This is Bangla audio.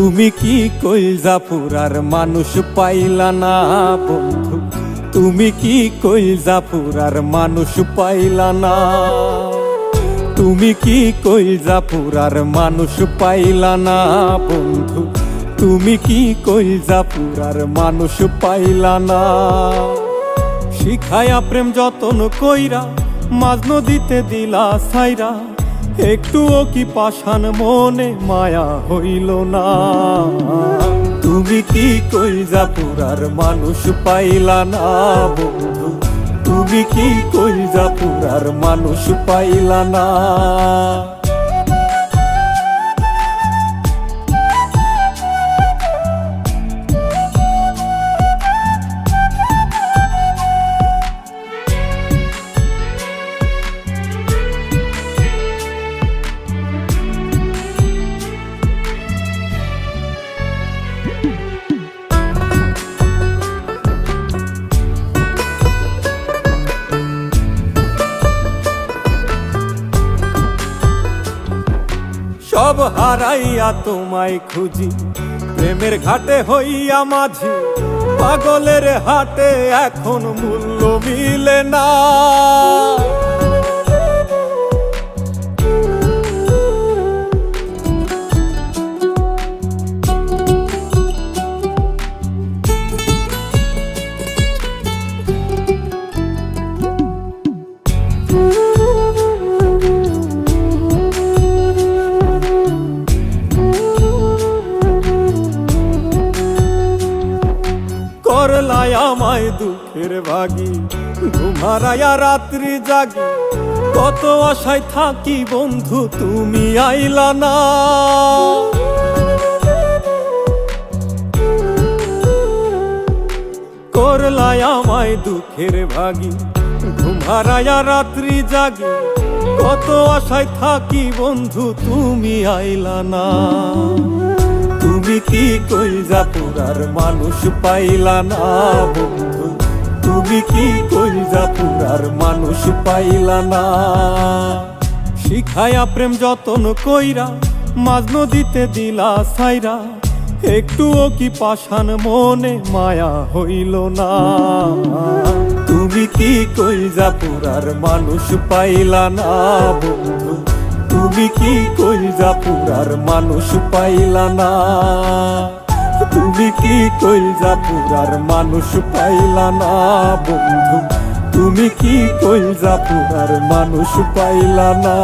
তুমি কি কইল পুরার মানুষ পাইলা না, বন্ধু? তুমি কি কইল পুরার মানুষ পাইলা না? তুমি কি কইল পুরার মানুষ পাইলা না, বন্ধু? তুমি কি কইল পুরার মানুষ পাইলা না? শিখায়া প্রেম যতন কইরা, মাঝ নদীতে দিলা সাইরা একটুও কি পাষাণ মনে মায়া হইল না? তুমি কি কইজা পুরার মানুষ পাইলা না, বন্ধু? তুমি কি কইজা পুরার মানুষ পাইলা না? সব হারাইয়া তোমায় খুঁজি। প্রেমের ঘাটে হইয়া মাঝি। পাগলের হাটে এখন মূল্য মিলে না। করলাই আমায় দুঃখের ভাগি, ঘুমারায়া রাত্রি জাগি। কত আশায় থাকি বন্ধু, তুমি আইলা না। করলাই আমায় দুঃখের ভাগি, ঘুমারায়া রাত্রি জাগি। কত আশায় থাকি বন্ধু, তুমি আইলা না। তুমি কি কইজা পুরার মানুষ পাইলা না বন্ধু। তুমি কি কইজা পুরার মানুষ পাইলা না। শিখায়া প্রেম যতন কইরা, মাঝ নদীতে দিলা সাইরা একটুও কি পাষাণ মনে মায়া হইল না। তুমি কি কইজা পুরার মানুষ পাইলা না বন্ধু। তুমি কি কইজা পুরার মানুষ পাইলা না? তুমি কি কইজা পুরার মানুষ পাইলা না, বন্ধু? তুমি কি কইজা পুরার মানুষ পাইলা না?